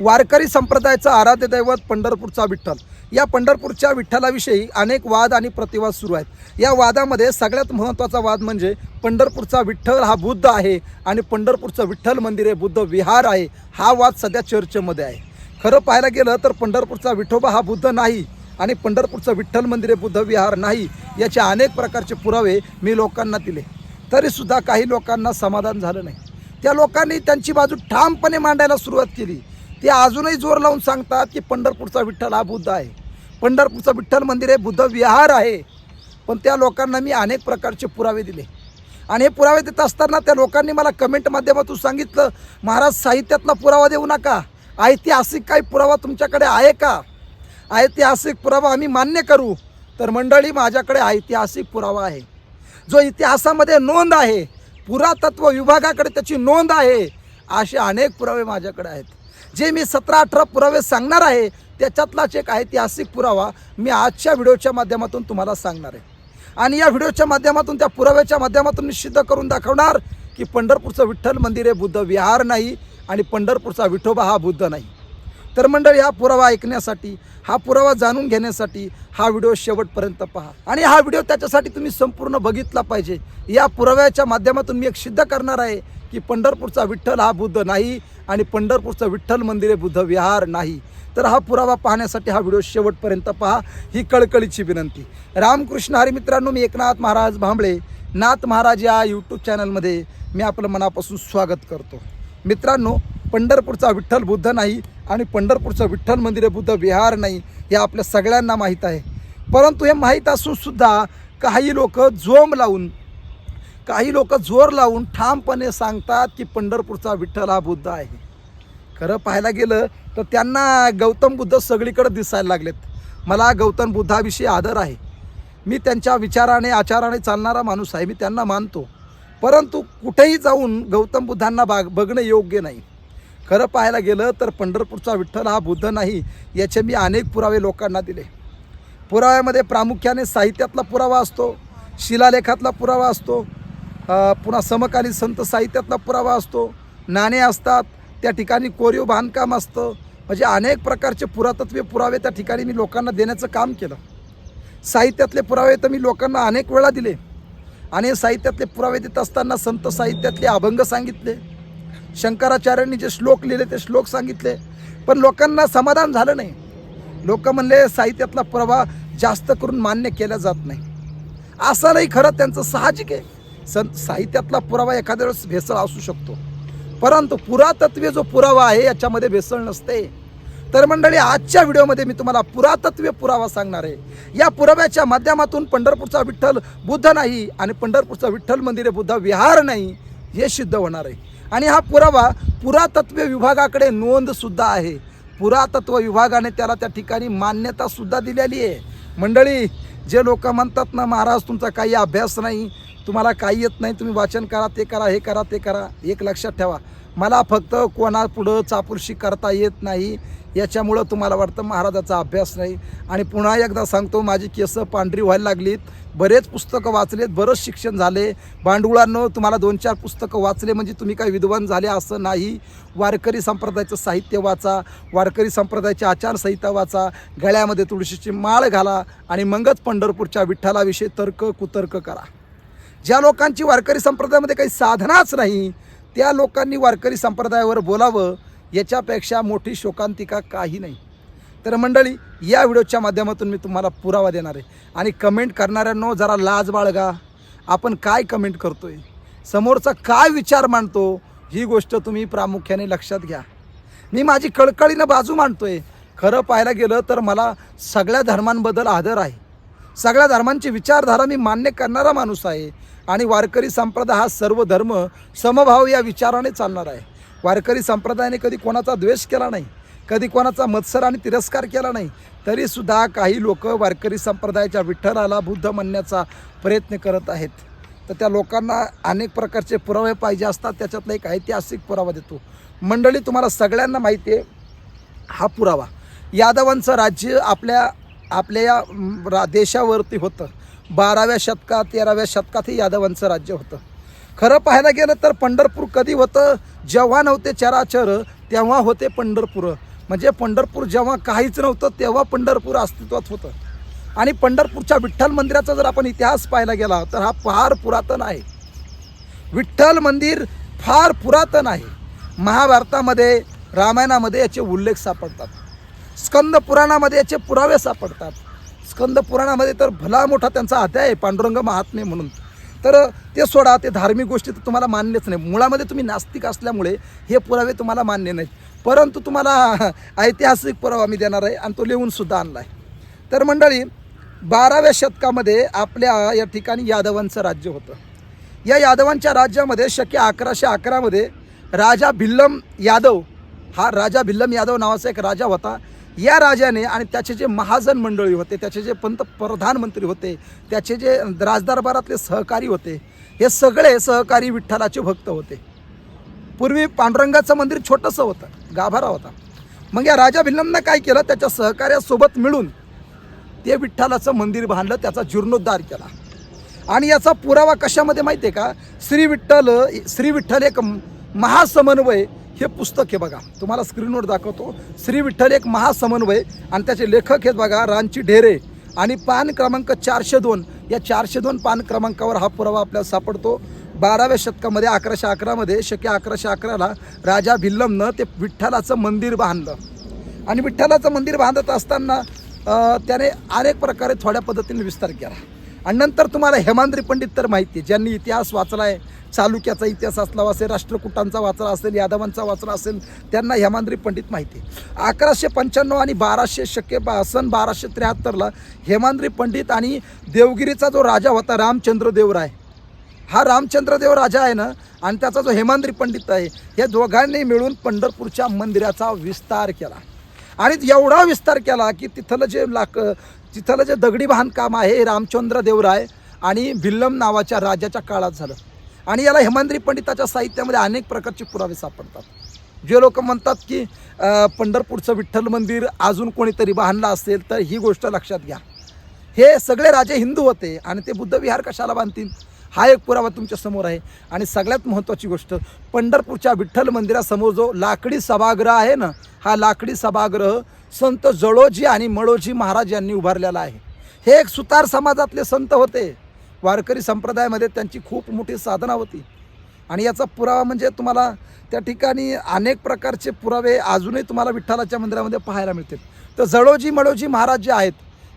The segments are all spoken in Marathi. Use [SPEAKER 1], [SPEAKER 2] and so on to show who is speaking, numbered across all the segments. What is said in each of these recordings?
[SPEAKER 1] वारकरी संप्रदायाचं आराध्य दैवत पंढरपूरचा विठ्ठल. या पंढरपूरच्या विठ्ठलाविषयी अनेक वाद आणि प्रतिवाद सुरू आहेत. या वादामध्ये सगळ्यात महत्त्वाचा वाद म्हणजे पंढरपूरचा विठ्ठल हा बुद्ध आहे आणि पंढरपूरचं विठ्ठल मंदिर हे बुद्ध विहार आहे हा वाद सध्या चर्चेमध्ये आहे. खरं पाहायला गेलं तर पंढरपूरचा विठोबा हा बुद्ध नाही आणि पंढरपूरचं विठ्ठल मंदिर हे बुद्ध विहार नाही याचे अनेक प्रकारचे पुरावे मी लोकांना दिले. तरीसुद्धा काही लोकांना समाधान झालं नाही. त्या लोकांनी त्यांची बाजू ठामपणे मांडायला सुरुवात केली. ते अजूनही जोर लावून सांगतात की पंढरपूरचा विठ्ठल हा बुद्ध आहे. पंढरपूरचं विठ्ठल मंदिर हे बुद्ध विहार आहे. पण त्या लोकांना मी अनेक प्रकारचे पुरावे दिले. आणि हे पुरावे देत असताना त्या लोकांनी मला कमेंट माध्यमातून सांगितलं महाराज साहित्यातला पुरावा देऊ नका. ऐतिहासिक काही पुरावा तुमच्याकडे आहे का? ऐतिहासिक पुरावा आम्ही मान्य करू तर मंडळी माझ्याकडे ऐतिहासिक पुरावा आहे. जो इतिहासामध्ये नोंद आहे पुरातत्व विभागाकडे त्याची नोंद आहे असे अनेक पुरावे माझ्याकडे आहेत. जे मी सतरा अठरा पुरावे सांगणार आहे त्याच्यातलाच एक ऐतिहासिक पुरावा मी आजच्या व्हिडिओच्या माध्यमातून तुम्हाला सांगणार आहे. आणि या व्हिडिओच्या माध्यमातून त्या पुराव्याच्या माध्यमातून मी सिद्ध करून दाखवणार की पंढरपूरचं विठ्ठल मंदिर हे बुद्ध विहार नाही आणि पंढरपूरचा विठोबा हा बुद्ध नाही. तर मंडळी हा पुरावा ऐकण्यासाठी हा पुरावा जाणून घेण्यासाठी हा व्हिडिओ शेवटपर्यंत पहा. आणि हा व्हिडिओ त्याच्यासाठी तुम्ही संपूर्ण बघितला पाहिजे. या पुराव्याच्या माध्यमातून मी एक सिद्ध करणार आहे की पंढरपूरचा विठ्ठल हा बुद्ध नाही आणि पंढरपूरचं विठ्ठल मंदिर हे बुद्ध विहार नाही. तर हा पुरावा पाहण्यासाठी हा व्हिडिओ शेवटपर्यंत पहा ही कळकळीची विनंती. रामकृष्ण हरी मित्रांनो मी एकनाथ महाराज भांबळे नाथ महाराज या यूट्यूब चॅनलमध्ये मी आपलं मनापासून स्वागत करतो. मित्रांनो पंढरपूरचा विठ्ठल बुद्ध नाही आणि पंढरपूरचं विठ्ठल मंदिर बुद्ध विहार नाही हे आपल्या सगळ्यांना माहीत आहे. परंतु हे माहीत असूनसुद्धा काही लोक जोम लावून काही लोक जोर लावून ठामपणे सांगतात की पंढरपूरचा विठ्ठल हा बुद्ध आहे. खरं पाहायला गेलं तर त्यांना गौतम बुद्ध सगळीकडे दिसायला लागलेत. मला गौतम बुद्धाविषयी आदर आहे. मी त्यांच्या विचाराने आचाराने चालणारा माणूस आहे मी त्यांना मानतो. परंतु कुठेही जाऊन गौतम बुद्धांना बाग बघणं योग्य नाही. खरं पाहायला गेलं तर पंढरपूरचा विठ्ठल हा बुद्ध नाही याचे मी अनेक पुरावे लोकांना दिले. पुराव्यामध्ये प्रामुख्याने साहित्यातला पुरावा असतो शिलालेखातला पुरावा असतो पुन्हा समकालीन संत साहित्यातला पुरावा असतो. नाणे असतात. त्या ठिकाणी कोरीव बांधकाम असतं. म्हणजे अनेक प्रकारचे पुरातत्वीय पुरावे त्या ठिकाणी मी लोकांना देण्याचं काम केलं. साहित्यातले पुरावे तर मी लोकांना अनेक वेळा दिले. आणि साहित्यातले पुरावे देत असताना संत साहित्यातले अभंग सांगितले. शंकराचार्यांनी जे श्लोक लिहिले ते श्लोक सांगितले. पण लोकांना समाधान झालं नाही. लोक म्हणले साहित्यातला पुरावा जास्त करून मान्य केला जात नाही. असं नाही खरं त्यांचं साहजिक आहे. सं साहित्यातला पुरावा एखाद्या वेळेस भेसळ असू शकतो. परंतु पुरातत्वे जो पुरावा आहे याच्यामध्ये भेसळ नसते. तर मंडळी आजच्या व्हिडिओमध्ये मी तुम्हाला पुरातत्वे पुरावा सांगणार आहे. या पुराव्याच्या माध्यमातून पंढरपूरचा विठ्ठल बुद्ध नाही आणि पंढरपूरचा विठ्ठल मंदिर बुद्ध विहार नाही हे सिद्ध होणार आहे. आणि हा पुरावा पुरातत्व विभागाकडे नोंदसुद्धा आहे. पुरातत्व विभागाने त्याला त्या ठिकाणी मान्यतासुद्धा दिलेली आहे. मंडळी जे लोक म्हणतात ना महाराज तुमचा काही अभ्यास नाही तुम्हाला काही येत नाही तुम्ही वाचन करा ते करा हे करा ते करा एक लक्षात ठेवा. मला फक्त कोणापुढं चापुरशी करता येत नाही याच्यामुळं तुम्हाला वाटतं महाराजाचा अभ्यास नाही. आणि पुन्हा एकदा सांगतो माझी केसं पांढरी व्हायला लागलीत. बरेच पुस्तकं वाचलेत बरंच शिक्षण झाले. भांडुळांनो तुम्हाला दोन चार पुस्तकं वाचले म्हणजे तुम्ही काही विद्वान झाले असं नाही. वारकरी संप्रदायाचं साहित्य वाचा वारकरी संप्रदायाची आचारसंहिता वाचा गळ्यामध्ये तुळशीची माळ घाला आणि मगच पंढरपूरच्या विठ्ठलाविषयी तर्क कुतर्क करा. ज्या लोकांची वारकरी संप्रदायामध्ये काही साधनाच नाही त्या लोकांनी वारकरी संप्रदायावर बोलावं याच्यापेक्षा मोठी शोकांतिका काही नाही. तर मंडळी या व्हिडिओच्या माध्यमातून मी तुम्हाला पुरावा देणार आहे. आणि कमेंट करणाऱ्यांनो जरा लाज बाळगा. आपण काय कमेंट करतो आहे समोरचा काय विचार मांडतो? ही गोष्ट तुम्ही प्रामुख्याने लक्षात घ्या. मी माझी कळकळीनं बाजू मांडतो आहे खरं पाहायला गेलं तर मला सगळ्या धर्मांबद्दल आदर आहे. सगळ्या धर्मांची विचारधारा मी मान्य करणारा माणूस आहे. आणि वारकरी संप्रदाय हा सर्व धर्म समभाव या विचाराने चालणार आहे. वारकरी संप्रदायाने कधी कोणाचा द्वेष केला नाही कधी कोणाचा मत्सर आणि तिरस्कार केला नाही तरीसुद्धा काही लोक वारकरी संप्रदायाच्या विठ्ठलाला बुद्ध म्हणण्याचा प्रयत्न करत आहेत. तर त्या लोकांना अनेक प्रकारचे पुरावे पाहिजे असतात त्याच्यातला एक ऐतिहासिक पुरावा देतो. मंडळी तुम्हाला सगळ्यांना माहिती आहे हा पुरावा. यादवांचं राज्य आपल्या आपल्या या रा देशावरती होतं. बाराव्या शतकात तेराव्या शतकात हे यादवांचं राज्य होतं. खरं पाहायला गेलं तर पंढरपूर कधी होतं? जेव्हा नव्हते चराचर तेव्हा होते पंढरपूर. म्हणजे पंढरपूर जेव्हा काहीच नव्हतं तेव्हा पंढरपूर अस्तित्वात होतं. आणि पंढरपूरच्या विठ्ठल मंदिराचा जर आपण इतिहास पाहायला गेला तर हा फार पुरातन आहे. विठ्ठल मंदिर फार पुरातन आहे. महाभारतामध्ये रामायणामध्ये याचे उल्लेख सापडतात. स्कंद पुराणामध्ये याचे पुरावे सापडतात. स्कंद पुराणामध्ये तर भला मोठा त्यांचा अध्याय आहे पांडुरंग महात्मे म्हणून. तर ते सोडा ते धार्मिक गोष्टी तर तुम्हाला मान्यच नाही. मुळामध्ये तुम्ही नास्तिक असल्यामुळे हे पुरावे तुम्हाला मान्य नाहीत. परंतु तुम्हाला ऐतिहासिक पुरावा मी देणार आहे आणि तो लिहूनसुद्धा आणला आहे तर मंडळी बाराव्या शतकामध्ये आपल्या या ठिकाणी यादवांचं राज्य होतं. या यादवांच्या राज्यामध्ये शक्य अकराशे अकरामध्ये राजा भिल्लम यादव हा राजा भिल्लम यादव नावाचा एक राजा होता. या राजाने आणि त्याचे जे महाजन मंडळी होते त्याचे जे पंत प्रधानमंत्री होते त्याचे जे राजदरबारातले सहकारी होते हे सगळे सहकारी विठ्ठलाचे भक्त होते. पूर्वी पांडुरंगाचं मंदिर छोटंसं होतं गाभारा होता. मग या राजा भिल्लमनं काय केलं त्याच्या सहकार्यासोबत मिळून ते विठ्ठलाचं मंदिर बांधलं त्याचा जीर्णोद्धार केला. आणि याचा पुरावा कशामध्ये माहिती आहे का? श्री विठ्ठल श्री विठ्ठल एक महासमन्वय हे पुस्तक आहे बघा. तुम्हाला स्क्रीनवर दाखवतो. श्री विठ्ठल एक महासमन्वय आणि त्याचे लेखक आहेत बघा रांची ढेरे. आणि पान क्रमांक चारशे दोन. या चारशे दोन पान क्रमांकावर हा पुरावा आपल्याला सापडतो. बाराव्या शतकामध्ये अकराशे अकरामध्ये शक्य अकराशे अकराला राजा भिल्लमनं ते विठ्ठलाचं मंदिर बांधलं. आणि विठ्ठलाचं मंदिर बांधत असताना त्याने अनेक प्रकारे थोड्या पद्धतीने विस्तार केला. आणि नंतर तुम्हाला हेमांद्री पंडित तर माहिती आहे ज्यांनी इतिहास वाचला आहे चालुक्याचा इतिहास असला असेल राष्ट्रकुटांचा वाचला असेल यादवांचा वाचला असेल त्यांना हेमांद्री पंडित माहिती आहे. अकराशे पंच्याण्णव आणि बाराशे शक्य बा सन बाराशे त्र्याहत्तरला हेमांद्री पंडित आणि देवगिरीचा जो राजा होता रामचंद्र देवराय हा रामचंद्रदेव राजा आहे ना आणि त्याचा जो हेमांद्री पंडित आहे या दोघांनी मिळून पंढरपूरच्या मंदिराचा विस्तार केला. आणि एवढा विस्तार केला की तिथलं जे लाक तिथलं जे दगडी बांधकाम आहे हे रामचंद्र देवराय आणि भिल्लम नावाच्या राजाच्या काळात झालं. आणि याला हेमांद्री पंडिताच्या साहित्यामध्ये अनेक प्रकारचे पुरावे सापडतात. जे लोक म्हणतात की पंढरपूरचं विठ्ठल मंदिर अजून कोणीतरी बांधलं असेल तर ही गोष्ट लक्षात घ्या. हे सगळे राजे हिंदू होते आणि ते बुद्ध विहार कशाला बांधतील? हा एक पुरावा तुमच्यासमोर आहे. आणि सगळ्यात महत्त्वाची गोष्ट पंढरपूरच्या विठ्ठल मंदिरासमोर जो लाकडी सभागृह आहे ना हा लाकडी सभागृह संत जळोजी आणि मळोजी महाराज यांनी उभारलेला आहे. हे एक सुतार समाजातले संत होते. वारकरी संप्रदायामध्ये त्यांची खूप मोठी साधना होती. आणि याचा पुरावा म्हणजे तुम्हाला त्या ठिकाणी अनेक प्रकारचे पुरावे अजूनही तुम्हाला विठ्ठलाच्या मंदिरामध्ये पाहायला मिळतील. तर जळोजी मळोजी महाराज जे आहेत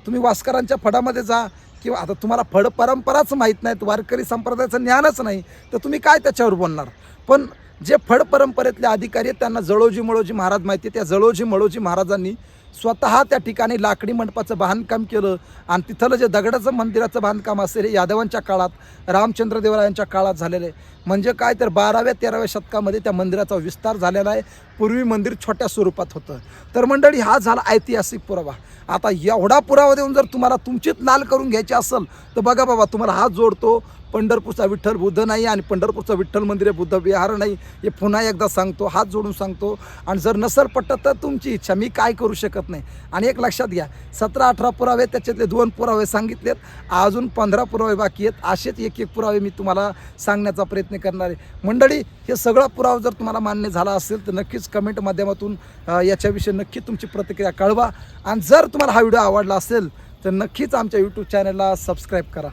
[SPEAKER 1] तुम्ही वास्करांच्या फडामध्ये जा किंवा आता तुम्हाला फड परंपराच माहीत नाहीत वारकरी संप्रदायाचं ज्ञानच नाही तर तुम्ही काय त्याच्यावर बोलणार? पण जे फड परंपरेतले अधिकारी आहेत त्यांना जळोजी मळोजी महाराज माहिती आहे. त्या जळोजी मळोजी महाराजांनी स्वतः त्या ठिकाणी लाकडी मंडपाचं बांधकाम केलं आणि तिथलं जे दगडाचं मंदिराचं बांधकाम असेल हे यादवांच्या काळात रामचंद्रदेवरायांच्या काळात झालेलं आहे. म्हणजे काय तर बाराव्या तेराव्या शतकामध्ये त्या मंदिराचा विस्तार झालेला आहे. पूर्वी मंदिर छोट्या स्वरूपात होतं. तर मंडळी हा झाला ऐतिहासिक पुरावा. आता एवढा पुरावा देऊन जर तुम्हाला तुमचीच लाल करून घ्यायची असेल तर बघा बाबा तुम्हाला हात जोडतो पंढरपूरचा विठ्ठल बुद्ध नाही आणि पंढरपूरचं विठ्ठल मंदिर आहे बुद्ध विहार नाही. हे पुन्हा एकदा सांगतो हात जोडून सांगतो. आणि जर नसर पटत तर तुमची इच्छा मी काय करू शकत नाही. आणि एक लक्षात घ्या सतरा अठरा पुरावे त्याच्यातले दोन पुरावे सांगितलेत. अजून पंधरा पुरावे बाकी आहेत. असेच एक एक पुरावे मी तुम्हाला सांगण्याचा प्रयत्न करणार आहे. मंडळी हे सगळा पुरावा जर तुम्हाला मान्य झाला असेल तर नक्कीच कमेंट माध्यमातून याच्याविषयी नक्की तुमची प्रतिक्रिया कळवा. आणि जर तुम्हाला हा व्हिडिओ आवडला असेल तर नक्कीच आमच्या यूट्यूब चॅनलला सबस्क्राईब करा.